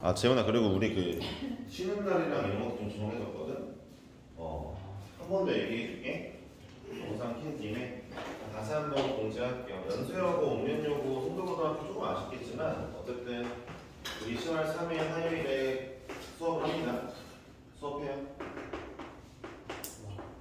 아 재훈아 그리고 우리 그 쉬는 날이랑 이런 것도 좀 정해졌거든. 어 한 번 더 얘기해줄게. 영상 킨 김에 다시 한 번 공지할게요. 연수여고, 옥년여고, 송도고등학교 조금 아쉽겠지만 어쨌든 우리 10월 3일 화요일에 수업을 합니다. 수업해요.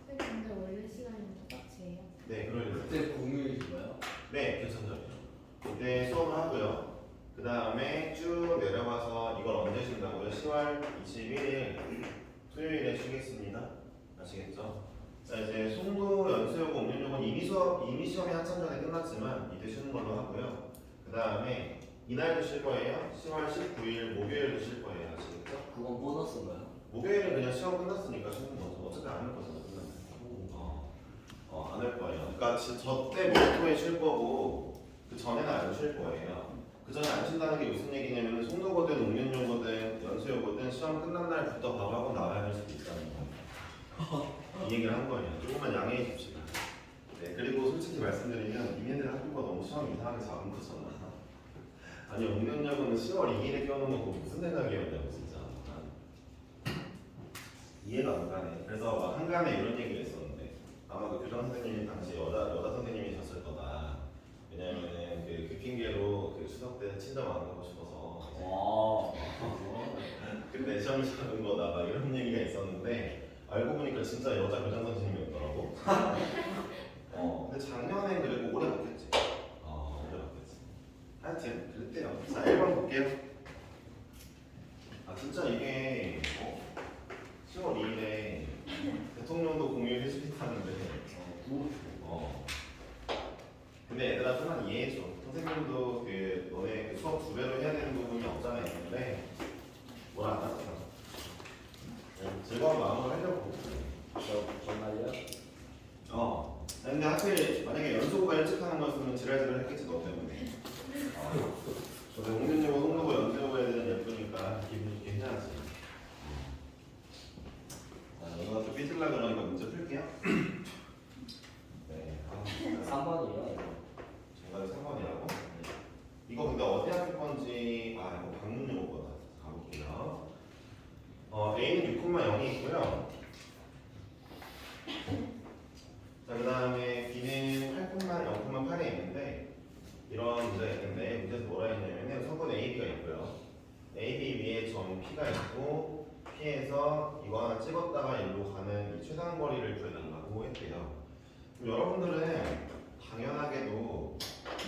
네, 근데 원래 시간이랑 똑같이 해요. 네, 그러요 그때 공휴일인가요? 네, 개천절이요. 그때 수업을 하고요. 그 다음에 쭉 내려가서 이걸 언제 쉰다고요? 10월 21일 토요일에 쉬겠습니다. 아시겠죠? 자 이제 송도 연수여고 옥년여고는 이미 수업 이미 시험이 한참 전에 끝났지만 이때 쉬는 걸로 하고요. 그 다음에 이날도 쉴 거예요. 10월 19일 목요일도 쉴 거예요. 아시겠죠? 그건 보너스인가요? 목요일은 그냥 시험 끝났으니까 쉬는 거죠. 어차피 안할 거잖아. 끝나면. 어, 어, 안 할 거예요. 그러니까 저때 목토에 쉴 거고 그 전에는 안 쉴 거예요. 그 전에 안 쉰다는 게 무슨 얘기냐면 송도거든, 옥년여고든, 연수여고든 시험 끝난 날부터 바로 하고 나와야 할 수도 있다는 거예요. 이 얘기를 한 거예요. 조금만 양해해 줍시다. 네, 그리고 솔직히 말씀드리면 니네들 학교가 너무 시험 이상하게 작은 거잖아. 아니 옥년여고는 10월 2일에 껴놓은 거 무슨 생각이었냐고 진짜. 이해가 안 가네. 그래서 막 한간에 이런 얘기를 했었는데 아마 그 교장 선생님이 당시 여자 여자 선생님이셨을. 왜냐면은 그, 그 핑계로 그 추석 때 친정 안 가고 싶어서 와. 그때 시험 치는 거다 막 이런 얘기가 있었는데 알고 보니까 진짜 여자 교장 선생님이었더라고. 어 근데 작년에 그리고 오래 갔겠지. 어 오래 갔겠지. 하여튼 그랬대요. 자 1번 볼게요. 아 진짜 이게 어? 10월 2일에 대통령도 공휴일 휴식하는데 어, 어. 근데 얘들아 좀만 이해해줘 선생님도 그 너네 그 수업 두 배로 해야 되는 부분이 없잖아 있는데 뭐라 안 하잖아 네, 즐거운 마음으로 하려고 저 전날이요? 어 근데 하필 만약에 연수고가 일찍 하는 거였으면 지랄지랄 했겠지 너 때문에 어. 저도 옥년여고 송도고 연수여고 애들은 예쁘니까 기분 좋게 해야지 자, 너가 또 삐질라 그러니까 문제 풀게요. 네. 아, 3번이요. 제가 3번이라고? 이거 근데 어디 학교 건지, 아, 이거 방문용 거다. 가볼게요. 어, A는 6,0이 있고요. 자, 그 다음에 B는 8,0, 0,8에 있는데, 이런 문제가 있는데, 문제에서 뭐라 했냐면은 성분 AB가 있고요. AB 위에 점 P가 있고, P에서 이거 하나 찍었다가 일로 가는 이 최단 거리를 구해달라고 했대요. 그럼 여러분들은 당연하게도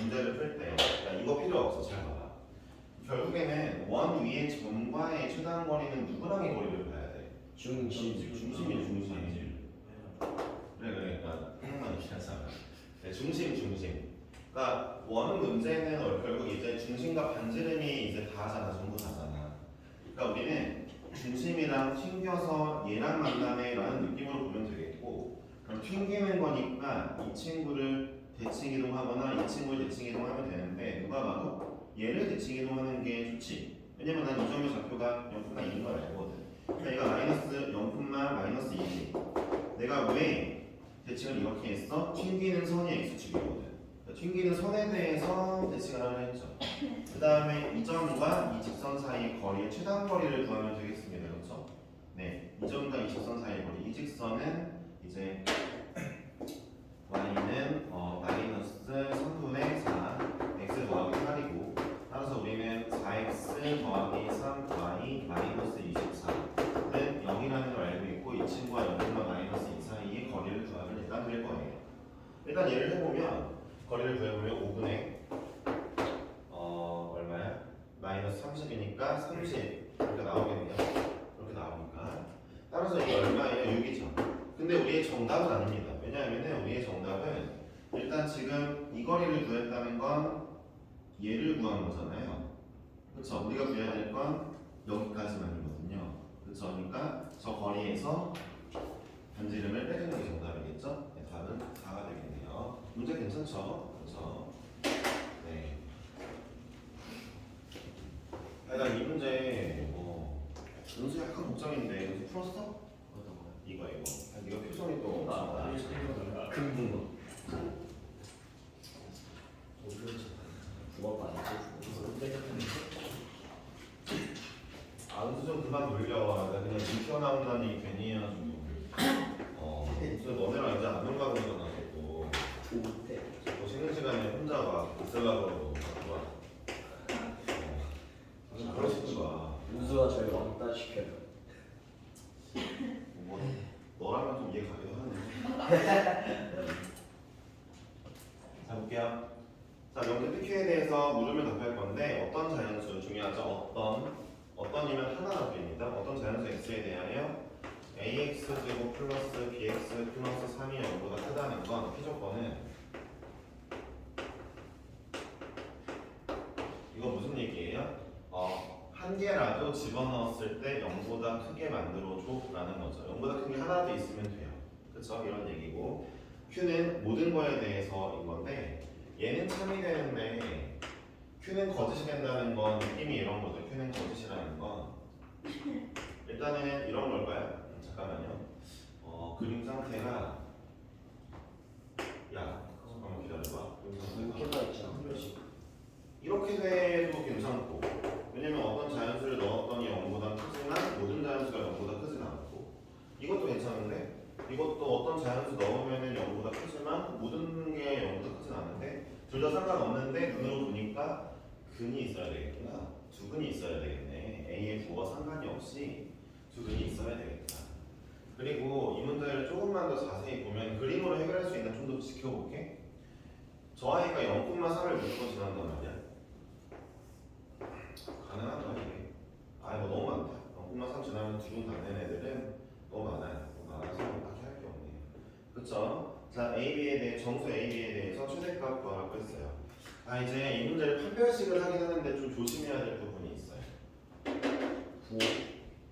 문제를 풀 때, 그러니까 이거 필요 없어, 잘 봐봐. 결국에는 원 위의 점과의 최단 거리는 누구랑의 거리를 봐야 돼? 중심. 중심이 중심. 그래 그래 그러니까 한번 이렇게 하자. 네, 중심 중심. 그러니까 원 문제는 어, 결국 이제 중심과 반지름이 이제 다잖아 전부 다잖아. 그러니까 우리는 중심이랑 튕겨서 얘랑 만나네라는 느낌으로 보면 되겠고 그럼 튕기는 거니까 이 친구를 대칭 이동하거나 이 친구를 대칭 이동하면 되는데 누가 봐도 얘를 대칭 이동하는 게 좋지. 왜냐면 난 이 점의 좌표가 0, 2인 걸 알거든. 그러니까 얘가 마이너스 0, 마이너스 2지. 내가 왜 대칭을 이렇게 했어? 튕기는 선이 x축이거든. 그러니까 튕기는 선에 대해서 대칭을 하려 했죠. 그 다음에 이 점과 이 직선 사이의 거리의 최단 거리를 구하면 되겠습니다. 그렇죠? 네, 이 점과 이 직선 사이의 거리. 이 직선은 이제 y는 어, 마이너스 3분의 4, x 더하기 8이고 따라서 우리는 4x 더하기 3y 마이너스 24는 0이라는 걸 알고 있고 이 친구와 0과 마이너스 2 사이의 거리를 구하면 일단 될 거예요. 일단 얘를 해보면 거리를 구해보면 5분의 어 얼마야? 마이너스 30이니까 30 이렇게 나오겠네요. 이렇게 나오니까 따라서 이게 얼마예요? 6이죠. 근데 우리의 정답은 아닙니다. 왜냐하면 우리의 정답은 일단 지금 이 거리를 구했다는 건 얘를 구한 거잖아요. 그렇죠? 우리가 구해야 될건 여기까지만이거든요. 그렇죠? 그러니까 저 거리에서 반지름을 빼주는 게 정답이겠죠? 네, 답은 4가 되겠네요. 문제 괜찮죠? 그렇죠? 네. 아, 난이 문제 뭐 연수 약간 걱정인데 연수 풀었어? 이거 이거. 아, 네가 표정이 또 아, 엄청 아, 금붕어. 오른쪽. 주먹 안 쳐. 네, 잠수 좀 그만 돌려. 나 그냥 물 튀어나온다는 얘기 괜히 해가지고. 어, 무슨 너네랑 이제 안 놀다 보니까 또. 쉬는 시간에 혼자 막 있으려고 자꾸 막. 어, 그러시는 거야. 우수와 저희 왕따 시켜요. 뭐, 너라면 좀 이해 가기도 하네. 자, 볼게요. 자, 명제 PQ에 대해서 물으면 답할 건데 어떤 자연수 중요하죠? 어떤 어떤이면 하나 답입니다. 어떤 자연수 x에 대하여 ax 제곱 플러스 bx 플러스 3이 0보다 크다는 건 피조건은 이거 무슨 얘기예요? 어, 한 개라도 집어넣었을 때 0보다 크게 만들어줘라는 거죠. 0보다 큰 게 하나도 있으면 그쵸? 이런 얘기고 Q는 모든 거에 대해서인 건데 얘는 참이 되는데 Q는 거짓이 된다는 건 느낌이 이런 거죠. Q는 거짓이라는 건 일단은 이런 걸까요? 음, 잠깐만요. 어, 그림 상태가 야 잠깐만 기다려봐. 그림 상태가. 이렇게 돼도 괜찮고 왜냐면 어떤 자연수를 넣었더니 0보다 크지만 모든 자연수가 0보다 크진 않고 이것도 괜찮은데 이것도 어떤 자연수 넣으면은 0보다 크지만 모든 게 0보다 크진 않은데 둘 다 상관없는데 눈으로 보니까 근이 있어야 되겠구나. 두 근이 있어야 되겠네. A의 부와 상관이 없이 두 근이 있어야 되겠다. 그리고 이 문제를 조금만 더 자세히 보면 그림으로 해결할 수 있는 좀 더 지켜볼게. 저 아이가 0,3을 묶고 지난단 말이야 가능한가 이게? 아 이거 너무 많다. 어, 0,3 지나면 두분 받는 애들은 너무 많아요. 너무 많아서 딱히 할 게 없네요. 그쵸? 자 A, B에 대해 정수 A, B에 대해서 최대값 구하라고 했어요. 아 이제 이 문제를 판별식을 하긴 하는데 좀 조심해야 될 부분이 있어요. 구호.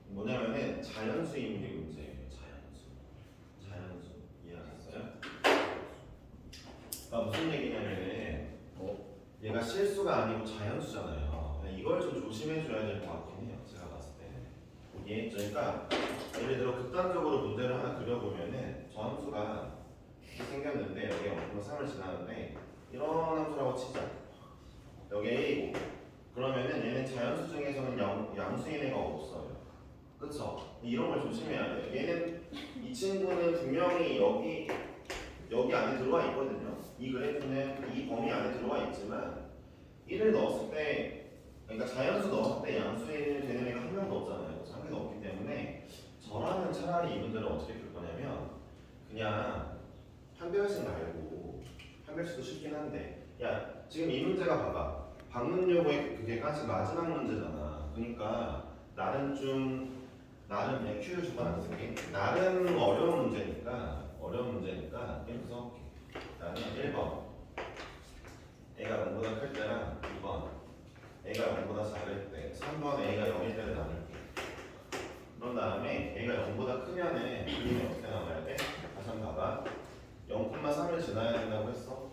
뭐냐면은 자연수인 게 문제예요. 자연수. 자연수 이해하셨어요? 아 무슨 얘기냐면은 어? 얘가 실수가 아니고 자연수잖아요. 그냥 이걸 좀 조심해줘야 될 것 같긴 해요. 제가 봤을 때. 이해했죠? 그러니까 예를 들어 극단적으로 문제를 하나 그려보면은 이렇게 생겼는데 여기 0,3을 지나는데 이런 함수라고 치자. 여기 A고 그러면은 얘는 자연수 중에서는 양, 양수인 애가 없어요. 그쵸? 이런 걸 조심해야 돼요. 얘는 이 친구는 분명히 여기 여기 안에 들어와 있거든요. 이 그래프는 이 범위 안에 들어와 있지만 1을 넣었을 때 그러니까 자연수 넣었을 때 양수인 되는 애가 한 명도 없잖아요. 한 개도 없기 때문에 저라면 차라리 이 문제를 어떻게 풀 거냐면 그냥 판별식 말고 판별식도 쉽긴 한데 야 지금 이 문제가 봐봐 방문 요구의 그게 까지 마지막 문제잖아. 그러니까 나는 좀 나름 그냥 Q 주관 안 쓸게. 나름 어려운 문제니까 어려운 문제니까 이렇게 써볼게. 나는 1번 A가 0보다 클 때랑 2번 A가 0보다 작을 때 3번 A가 0일 때를 나눌게. 그런 다음에 A가 0보다 크면은 그림이 어떻게 나와야 돼? 다시 한번 봐봐. 0,3을 지나야 된다고 했어.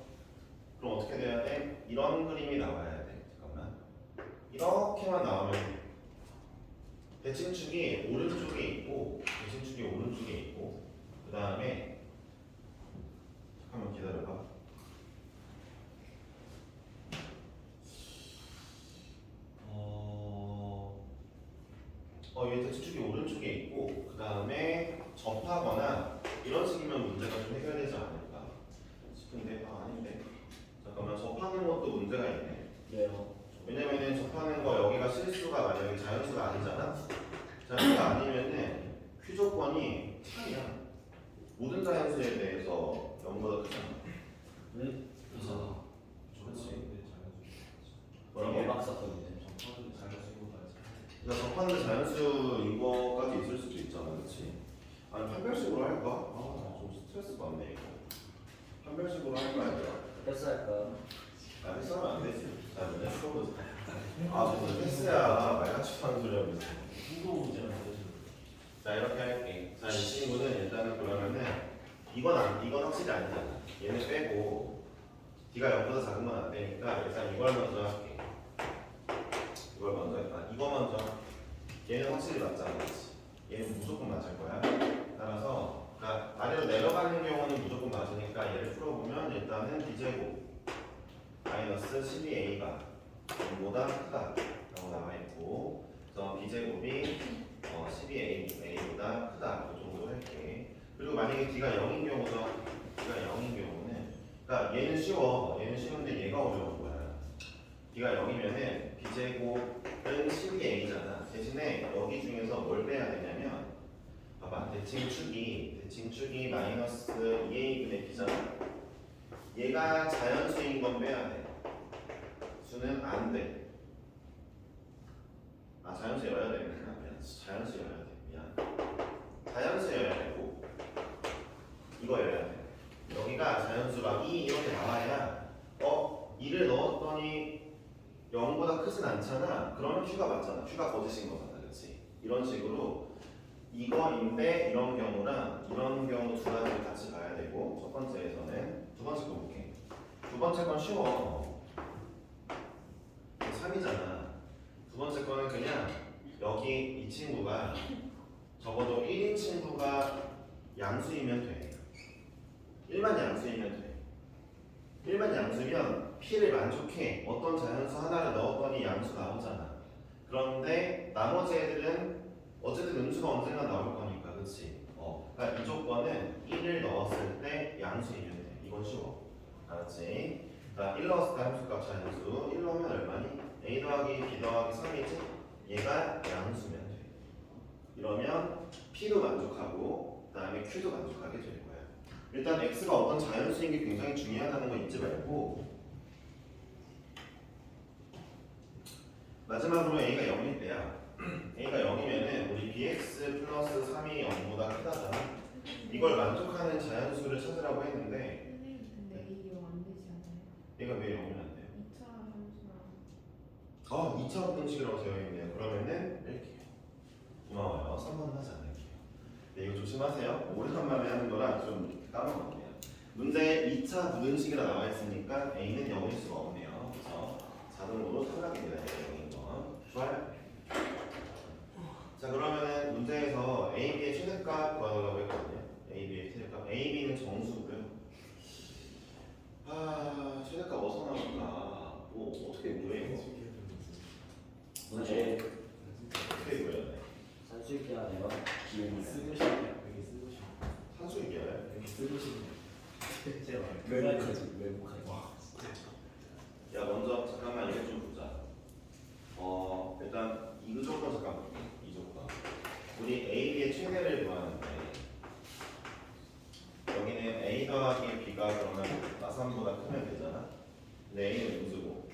그럼 어떻게 돼야 돼? 이런 그림이 나와야 돼. 잠깐만. 이렇게만 나오면 돼. 대칭축이 오른쪽에 있고 대칭축이 오른쪽에 있고 그 다음에 잠깐만 기다려봐. 어, 어, 얘 대칭축이 오른쪽에 있고 그 다음에 접하거나 이런 식이면 문제가 좀 해결되지 않을까 싶은데 아 아닌데 잠깐만 접하는 것도 문제가 네요. 왜냐면은 접하는 거 여기가 실수가 만약에 자연수가 아니잖아. 자연수가 아니면은 q 조건이 차이야. 모든 자연수에 대해서 0보다 크잖아. 응? 그래서 그렇지. 뭐라고? 썼거든요. 그러니까 접하는 자연수인 거까지 있을 수도 있잖아, 그렇지? 아니 판별식으로 할까? 아, 좀 스트레스 받네 이거. 판별식으로 할까 이거? 패스할까? 아, 패스하면 안 되지. 자, 맨날 풀어보자. 아, 무슨 패스야. 말같이 하는 소리 하면서. 자 이렇게 할게. 자이 친구는 일단은 그러면은 이건 안 이건 확실히 아니잖아. 얘는 빼고 D가 0보다 작은 건 안 되니까 일단 이걸 먼저 할게. 이걸 먼저 할까? 이거 먼저. 얘는 확실히 맞잖아, 그렇지? 얘는 무조건 맞을 거야. 따라서 그러니까 아래로 내려가는 경우는 무조건 맞으니까 얘를 풀어보면 일단은 B제곱 마이너스 12A가 0보다 크다라고 나와 있고 저 b제곱이 어, 12a a보다 크다 이 정도 할게. 그리고 만약에 d가 0인 경우죠. d가 0인 경우는 그러니까 얘는 쉬워. 얘는 쉬운데 얘가 어려운 거야. d가 0이면은 b제곱은 12a잖아. 대신에 여기 중에서 뭘 빼야 되냐면 봐봐 대칭축이 대칭축이 마이너스 2a분의 b잖아. 얘가 자연수인 건 빼야 돼. 수는 안 돼. 아 자연수여야 돼. 미안. 자연수여야 돼. 미안. 자연수여야 되고 이거여야 돼. 여기가 자연수가 2 이렇게 나와야 어 2를 넣었더니 0보다 크진 않잖아. 그러면 Q가 맞잖아. Q가 거짓인 거잖아. 그렇지? 이런 식으로 이거인데 이런 경우랑 이런 경우 두 가지를 같이 봐야 되고 첫 번째에서는 두 번째 거 볼게. 두 번째 건 쉬워. 3이잖아. 두 번째 거는 그냥 여기 이 친구가 적어도 1인 친구가 양수이면 돼. 1만 양수이면 돼. 1만 양수면 P를 만족해. 어떤 자연수 하나를 넣었더니 양수 나오잖아. 그런데 나머지 애들은 어쨌든 음수가 언젠가 나올 거니까, 그렇지? 어, 그러니까 이 조건은 1을 넣었을 때 양수이면 돼. 이건 쉬워. 알았지? 그러니까 1 넣었을 때 함수값 자연수 1 넣으면 얼마니? A 더하기 b 더하기 3이지? 얘가 양수면 돼. 이러면 p도 만족하고 그 다음에 q도 만족하게 될 거야. 일단 x가 어떤 자연수인 게 굉장히 중요하다는 거 잊지 말고 마지막으로 a가 0일 때야. a가 0이면은 우리 bx 플러스 3이 0보다 크다잖아. 이걸 만족하는 자연수를 찾으라고 했는데 근데 이게 안 되지 않아요? 얘가 왜 0이면 안 돼요? 2차 함수랑 어, 2차 분식이라고 되어 있네요. 그러면은 뺄게요. 고마워요. 3번은 하지 않을게요. 네, 이거 조심하세요. 오래간만에 하는 거라 좀 까먹었네요. 문제에 2차 부등식이라 나와 있으니까 A는 0일 수가 없네요. 그래서 자동으로 탈락입니다. 0인 건. 좋아요. 자, 그러면은 문제에서 A, B의 최대값 구하라고 했거든요. A, B의 최대값. A, B는 정수고요. 아, 최대값 어디서 나올까? 뭐, 어떻게 구해, 이거? 문제 어떻게 구해야 돼? 산수익 하네요. 기운이 쓰고 싶냐? 여기 쓰고 싶냐? 산수 얘기해요? 여기 쓰고 싶냐? 제가 외국하지 외국하지. 야 먼저 잠깐만 이거 좀 보자. 어 일단 이 조건 잠깐 볼게. 이 조건. 우리 A의 최대를 구하는데 여기는 A 더하기 B가 그러면 마삼보다 크면 되잖아. 근데 A는 음수고.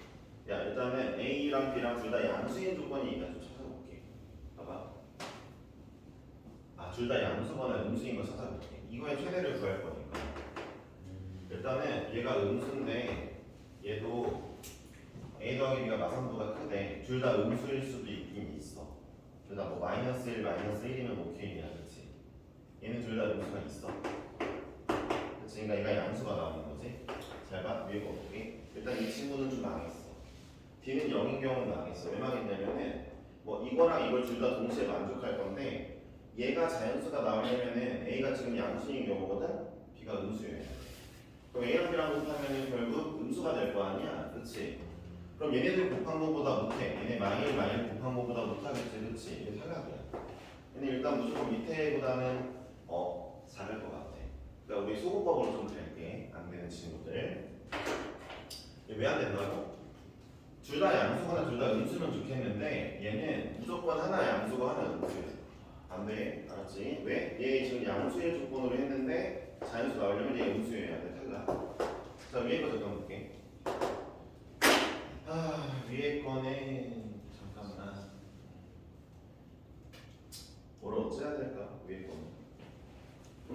야 일단은 A랑 B랑 둘 다 양수인 조건이 있나 좀 찾아볼게. 봐봐. 아둘 다 양수거나 음수인 거 찾아볼게. 이거의 최대를 구할 거니까. 일단은 얘가 음수인데 얘도 a 더하기 b가 마삼보다 크대. 둘 다 음수일 수도 있긴 있어. 둘 다 뭐 마이너스 1, 마이너스 1이면 오케이야, 그렇지? 얘는 둘 다 음수가 있어. 그렇지? 그러니까 얘가 양수가 나오는 거지. 잘 봐, 위에 거 보기. 일단 이 친구는 좀 망했어. D는 0인 경우는 망했어. 왜 망했냐면은 뭐 이거랑 이걸 둘 다 동시에 만족할 건데 얘가 자연수가 나오려면은 A가 지금 양수인 경우거든. B가 돼. 그럼 A랑 B랑 곱하면 결국 음수가 될 거 아니야, 그렇지? 그럼 얘네들 곱한 거보다 못해. 얘네 마일 마일 곱한 거보다 못하겠지, 그렇지? 이게 탈락이야. 얘네 일단 무조건 밑에보다는 어 잘할 것 같아. 그러니까 우리 소고법으로 좀 갈게. 안 되는 친구들. 왜 안 된다고? 둘 다 양수거나 둘 다 음수면 좋겠는데 얘는 무조건 하나 양수고 하나 음수야. 안 돼, 알았지? 왜? 얘 지금 양수의 조건으로 했는데 자연수 나오려면 얘 음수여야 돼, 탈락. 자 위에 거 잠깐 볼게. 아 위에 거는 잠깐만. 뭐를 어째야 될까? 위에 거는.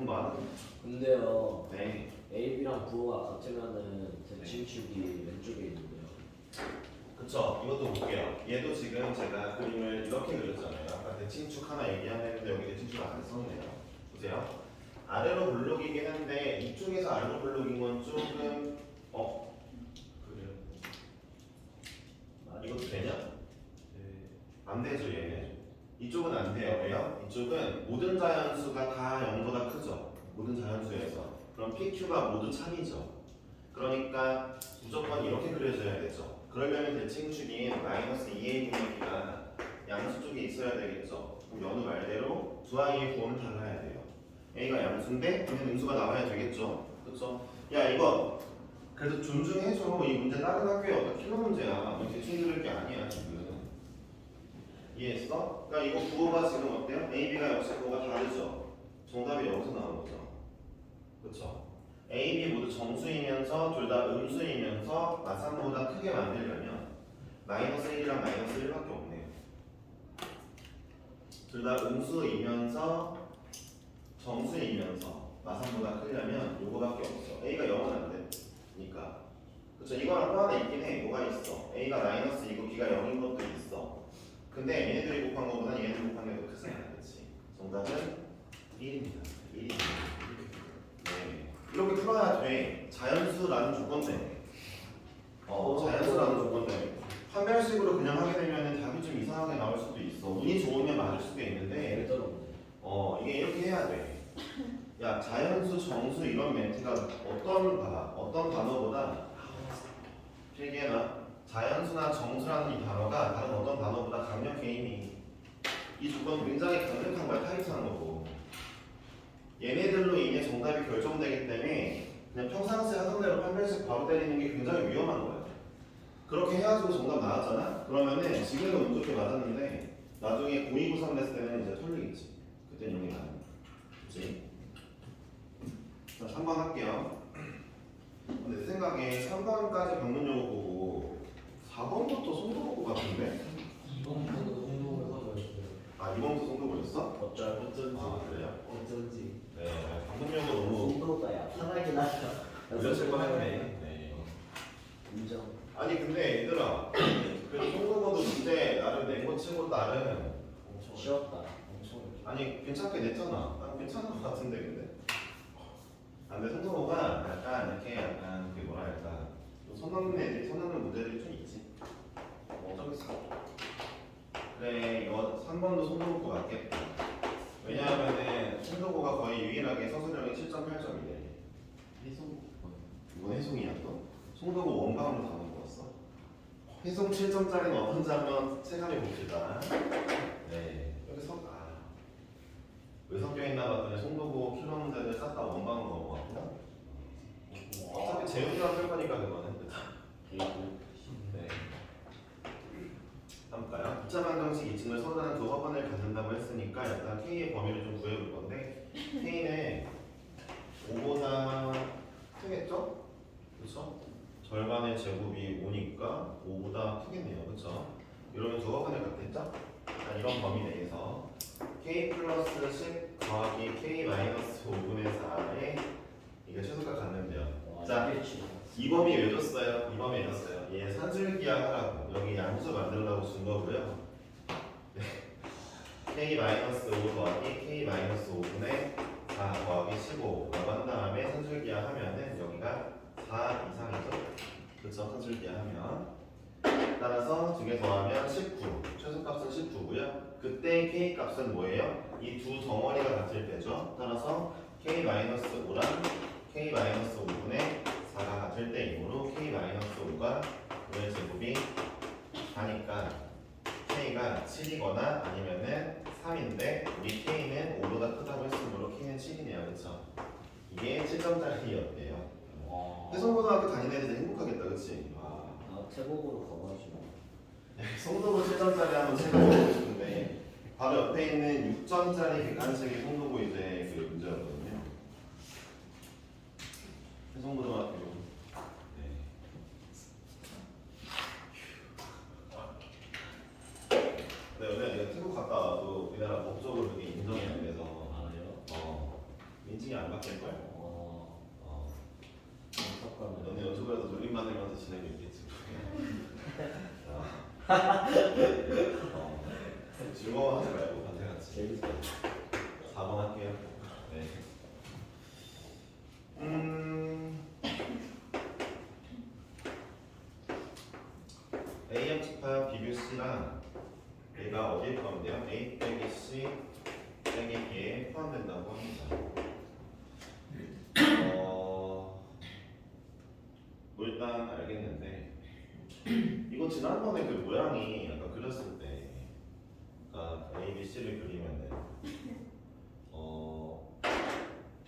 많아. 근데요 네. A, B랑 부호가 같으면은 대칭축이 왼쪽에 있는데요. 그쵸. 이것도 볼게요. 얘도 지금 제가 그림을 이렇게 그렸잖아요. 아까 대칭축 하나 얘기하는데 여기 대칭축 안 썼네요. 보세요. 아래로 블록이긴 한데 이쪽에서 아래로 블록인 건 조금 어 그래요. 이것도 되냐? 네. 안 되죠 얘는. 이쪽은 안 돼요. 왜요? 이쪽은 모든 자연수가 다 0보다 크죠. 모든 자연수에서. 그럼 PQ가 모두 참이죠. 그러니까 무조건 이렇게 그려져야 되죠. 그러려면 대칭축인 마이너스 2a 분의 b가 양수 쪽에 있어야 되겠죠. 그럼 연우 말대로 두 아이의 부호는 달라야 돼요. A가 양수인데 B는 음수가 나와야 되겠죠. 그렇죠? 야 이거 그래도 존중해줘. 이 문제 다른 학교에 어떤 킬러 문제야. 뭐 대충 들을 게 아니야 지금. 이해했어? 그러니까 이거 부호가 지금 어때요? A, B가 역시 부호가 다르죠. 정답이 여기서 나온 거죠. 그렇죠? A, B 모두 정수이면서 둘 다 음수이면서 마산보다 크게 만들려면 마이너스 1이랑 마이너스 1밖에 없네요. 둘 다 음수이면서 정수이면서 마산보다 크려면 요거밖에 없어. A가 0은 안 돼. 그러니까 그렇죠. 이거랑 또 하나 있긴 해. 뭐가 있어? A가 마이너스 2고 B가 0인 것도 있어. 근데 얘네들이 곱한 것보다 얘네들 곱한 게 더 크지 않겠지. 정답은 1입니다. 1입니다. 네. 이렇게 풀어야 돼. 자연수라는 조건 때문에. 어, 자연수라는 조건 때문에. 판별식으로 그냥 하게 되면 답이 좀 이상하게 나올 수도 있어. 운이 좋으면 맞을 수도 있는데, 어, 이게 이렇게 해야 돼. 야, 자연수, 정수 이런 멘트가 어떤 봐, 어떤 단어보다 필기해놔. 자연수나 정수라는 이 단어가 다른 어떤 단어보다 강력해 이미. 이 조건 굉장히 강력한 거야, 타이트한 거고. 얘네들로 인해 정답이 결정되기 때문에 그냥 평상시에 하던 대로 판별식 바로 때리는 게 굉장히 위험한 거야. 그렇게 해가지고 정답 나왔잖아? 그러면은 지금은 운 좋게 맞았는데 나중에 고2, 고3 됐을 때는 이제 털리겠지. 그때 용이 나는 그치? 자, 3번 할게요. 근데 내 생각에 3번까지 방문 요구 보고 4번부터 송도 보고 같은데? 이번부터 운동을 있어요. 아, 2번부터 송도 보였어? 어쩔 어쩐지. 아, 그래요? 어쩐지. 네, 요구 너무 정도가 약하긴 하죠 올렸을 뻔했네. 네. 인정 아니 근데 얘들아 그래도 송도보도 문제 나름 낸거 치고 나름 엄청 쉬웠다 엄청 아니 괜찮게 냈잖아. 난 괜찮은 것 같은데 근데. 아, 근데 송도보가 약간 이렇게 약간 그 뭐랄까 좀선 넘는 애들이 선 넘는 문제들이 좀 있지. 어. 그래 이거 3번도 송도고 맞겠다. 왜냐하면은 송도고가 거의 유일하게 서술형이 7.8점이래. 해송 이건 해송이야 또? 송도고 원방으로 다 넘어왔어. 해송 7점짜리는 어떤지 한번 체감해 봅시다. 네 여기서 아. 왜 섞여 있나 봤더니 송도고 킬러 문제들 싹 다 원방으로 넘어왔고 어차피 재훈이랑 할 거니까 그거는 그쵸? 네. 다음 볼까요? 복잡한 정식 2층을 서로 다른 두 허번을 갖는다고 했으니까 일단 K의 범위를 좀 구해볼 건데 K는 5보다 크겠죠? 그렇죠? 절반의 제곱이 5니까 5보다 크겠네요. 그렇죠? 이러면 두 허번을 갖겠죠? 자, 이런 범위 내에서 K 플러스 10 더하기 K 마이너스 5분의 4에 이게 최소가 갖는데요. 자, 이 범위 왜 줬어요? 이 범위 왜 줬어요? 얘 산술기하 하라고 여기 양수 만들려고 준 거고요. 네. k 마이너스 5 더하기 k 마이너스 5분의 4 더하기 15라고 한 다음에 산술기하 하면은 여기가 4 이상이죠? 그쵸? 산술기하 하면 따라서 두 개 더하면 19 최소값은 19고요. 그때 k 값은 뭐예요? 이 두 덩어리가 같을 때죠. 따라서 k 마이너스 5랑 k 마이너스 5분의 4가 같을 때이므로 k 마이너스 5가 5의 제곱이 4니까 k가 7이거나 아니면은 3인데 우리 k는 5보다 크다고 했으므로 k는 7이네요. 그쵸? 이게 7점짜리였대요. 해성고등학교 다니는 애들 행복하겠다. 그치? 와. 아 태국으로 가가지고 송도고 7점짜리 한번 생각해보고 싶은데 바로 옆에 있는 6점짜리 객관식이 송도고 이제 그 문제였거든요. 해성고등학교 네. 근데 와도 우리나라 법적으로 그게 인정이 안 돼서 알아요? 어 인증이 안 바뀔걸? 어어 안타깝네 너네 유튜브에서 놀림 받으면서 지내고 있겠지. 어. 실체를 그리면 돼. 어,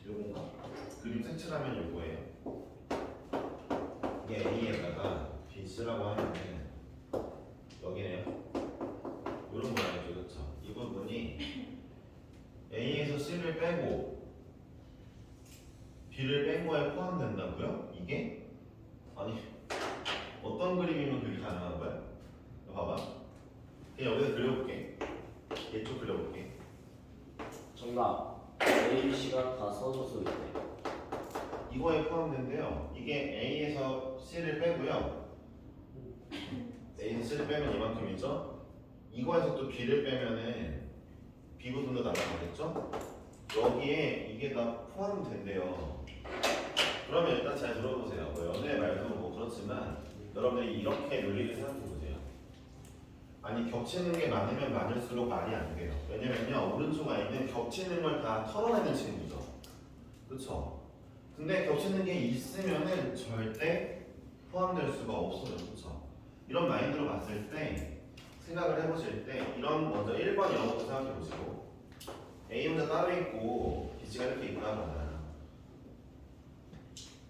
요건가? 그림 색칠하면 요거예요. 이게 A에다가 BC라고 하는데, 여기네요. 요런 모양이죠, 그렇죠? 이 부분이 A에서 C를 빼고 다 포함된대요. 그러면 일단 잘 들어보세요. 뭐 연애 말도 뭐 그렇지만 여러분들이 이렇게 논리를 생각해 보세요. 아니 겹치는 게 많으면 많을수록 말이 안 돼요. 왜냐면요 오른쪽 아이는 겹치는 걸 다 털어내는 친구죠. 그렇죠? 근데 겹치는 게 있으면은 절대 포함될 수가 없어요. 그렇죠? 이런 마인드로 봤을 때 생각을 해보실 때 이런 먼저 1번 영어부터 생각해 보시고 A 혼자 따로 있고 B가 이렇게 있다거나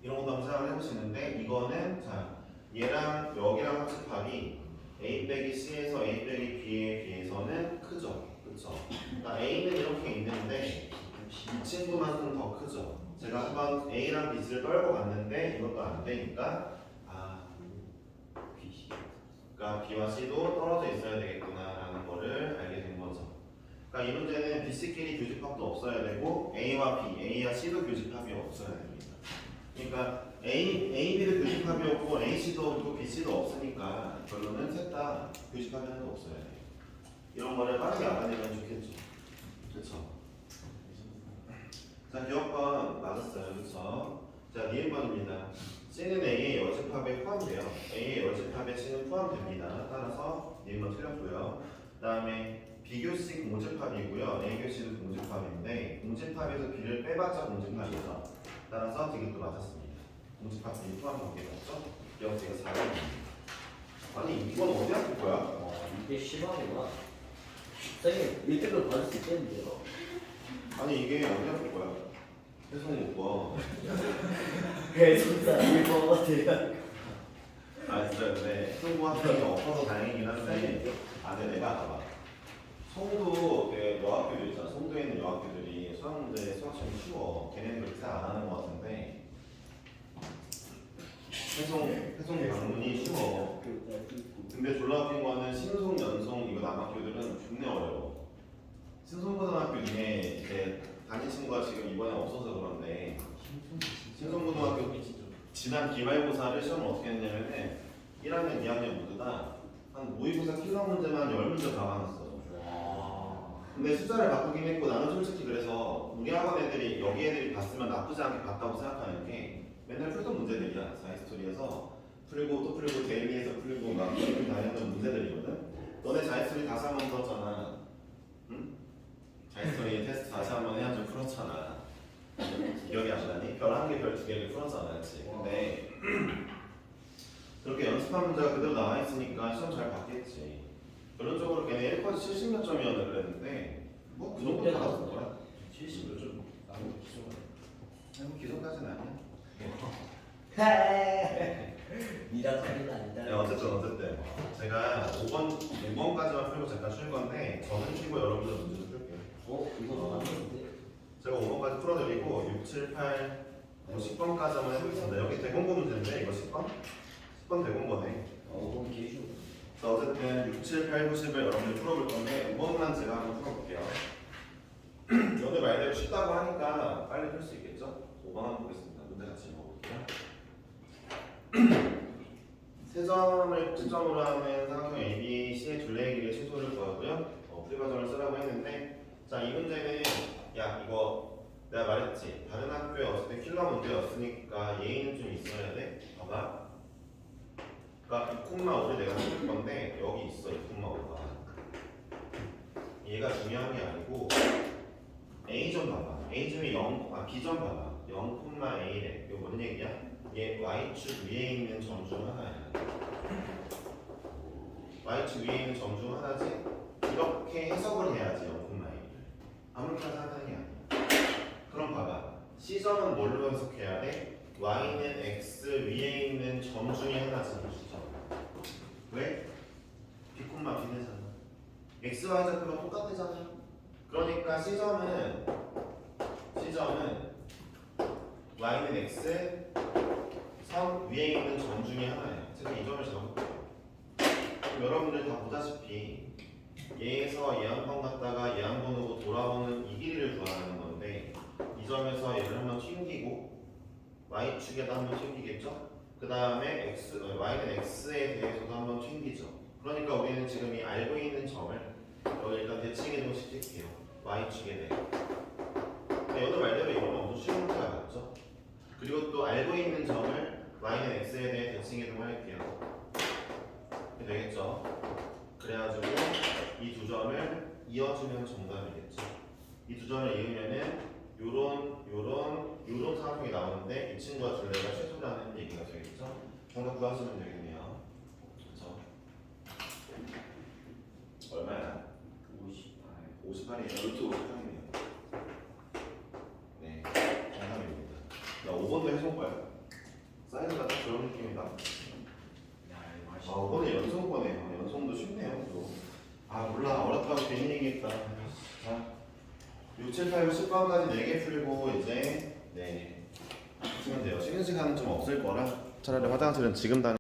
이런 것도 한번 생각을 해보시는데 이거는 자 얘랑 여기랑 합집합이 A 빼기 C에서 A 빼기 B에 비해서는 크죠. 그렇죠? 그러니까 A는 이렇게 있는데 이 친구만큼 더 크죠. 제가 한번 A랑 B를 떨고 갔는데 이것도 안 되니까 아, B. 그러니까 B와 C도 떨어져 있어야 되겠구나라는 거를. 그러니까 이 문제는 B, C끼리 교집합도 없어야 되고 A와 B, A와 C도 교집합이 없어야 됩니다. 그러니까 A, A, B도 교집합이 없고 A, C도 없고 B, C도 없으니까 결론은 셋 다 교집합이 하나도 없어야 돼요. 이런 거를 빠르게 알아내면 좋겠죠. 그렇죠? 자, 기억번 맞았어요. 그렇죠? 자, 니은번입니다. C는 A의 여집합에 포함돼요. A의 여집합에 C는 포함됩니다. 따라서 니은번 틀렸고요. 그 다음에 비교식 공집합이고요. A교식은 공집합인데 공집합에서 B를 빼봤자 공집합이죠. 따라서 디귿도 맞았습니다. 공집합 B 포함한 게 맞죠? 기억제가 4번입니다. 아니 이건 어디 학교 거야? 어, 이게 심하구나. 선생님, 1등을 받을 수 있겠는데요? 아니 이게 어디 학교 거야? 해성 거. 해수사 1번 대학. 아 진짜 근데 해성고 학생이 없어서 다행이긴 한데 아 근데 내가 봐봐. 송도 그 여학교들 있잖아. 송도에 있는 여학교들이 수학 문제 수학 시험 쉬워. 걔네는 그렇게 생각 안 하는 것 같은데 해성 해성 방문이 쉬워. 근데 졸라 웃긴 거는 신송, 연송 이거 남학교들은 존나 어려워. 신송고등학교 중에 이제 다닌 친구가 지금 이번에 없어서 그런데 신송고등학교 지난 기말고사를 시험을 어떻게 했냐면은 1학년, 2학년 모두 다한 모의고사 킬러 문제만 10문제 다 받았어. 와. 근데 숫자를 바꾸긴 했고 나는 솔직히 그래서 우리 학원 애들이 여기 애들이 봤으면 나쁘지 않게 봤다고 생각하는 게 맨날 풀던 문제들이야 사이스토리에서 풀고 또 풀고 데일리에서 풀고 막 이렇게 다녔던 문제들이거든 너네 자이스토리 다시 한 번 풀었잖아 응? 자이스토리 테스트 다시 한 번 해야지 풀었잖아 기억이 안 나니? 별 한 개, 별 두 개를 풀었잖아 그치? 근데 그렇게 연습한 문제가 그대로 나와 있으니까 시험 잘 봤겠지 결론적으로 걔네 1까지 70몇 점이었나 그랬는데 뭐 그 정도 받았을 거야 70몇 점 나무 기존 아니 뭐 기존까지는 아니야 사귀는 아니다. 네, 어쨌든 어쨌든 제가 5번 5번까지만 풀고 잠깐 쉴 건데 저는 쉬고 여러분들 문제 좀 풀게요 어? 이거 맞는데? 제가 5번까지 풀어드리고 6, 7, 8, 9, 10번까지만 해보겠습니다 여기 대공고 문제인데 이거 10번? 10번 대공고네. 자 어쨌든 6, 7, 8, 9, 10을 여러분들 풀어볼 건데 5번만 제가 한번 풀어볼게요. 오늘 말대로 쉽다고 하니까 빨리 풀 수 있겠죠? 5번 한번 보겠습니다. 문제 같이 읽어볼게요. 세 점을 특점으로 하는 삼각형 A, B, C의 둘레의 길이의 최소를 구하고요. 어, 과정을 쓰라고 했는데 자 이 문제는 야 이거 내가 말했지. 다른 학교에 어쨌든 킬러 문제였으니까 예의는 좀 있어야 돼. 봐봐 그러니까 2,5를 내가 쓸 건데 여기 있어 2,5가. 얘가 중요한 게 아니고 A 점 봐봐. A 점이 0, 아 B 점 봐봐. 0,A래. 이거 뭔 얘기야? 얘 Y축 위에 있는 점 중 하나야. Y축 위에 있는 점 중 하나지? 이렇게 해석을 해야지 0,A를. 아무렇게나 생각하는 게 아니야. 그럼 봐봐. C점은 뭘로 해석해야 돼? Y는 X 위에 있는 점 중에 하나지 C점 왜? B콤마 B네잖아. X, Y 좌표가 똑같대잖아요. 그러니까 C점은 C점은 Y는 X 선 위에 있는 점 중에 하나예요. 제가 이 점을 잡을게요. 여러분들 다 보다시피 얘에서 얘 한 번 갔다가 얘 한 번 오고 돌아오는 이 길이를 구하는 건데 이 점에서 얘를 한번 튕기고 y축에다 한번 튕기겠죠? 그 다음에 x, 어, y는 x에 대해서도 한번 튕기죠. 그러니까 우리는 지금 이 알고 있는 점을 여기 일단 대칭 이동시킬게요. y축에 대해. 네, 여기 말대로 이건 엄청 쉬운 문제가 맞죠? 그리고 또 알고 있는 점을 y는 x에 대해 대칭 이동할게요. 되겠죠? 그래가지고 이 두 점을 이어주면 정답이겠죠. 이 두 점을 이으면은 요런 요런 요런 상황이 나오는데 이 친구가 둘레가 최소라는 얘기가 되겠죠. 정답 구하시면 되겠네요. 그렇죠? 얼마야? 58 58이에요. 루트 58이네요. 네, 정답입니다. 나 5번도 해볼까요? 사이즈가 딱 저런 느낌이다. 아, 맛있어 5번은 연속거네요. 연속도 쉽네요. 또. 아 몰라 어렵다고 괜히 얘기했다. 자, 6, 7, 8, 9, 10번까지 4개 풀고 이제 네 하시면 돼요. 쉬는 시간은 좀 없을 거라 차라리 화장실은 지금 다니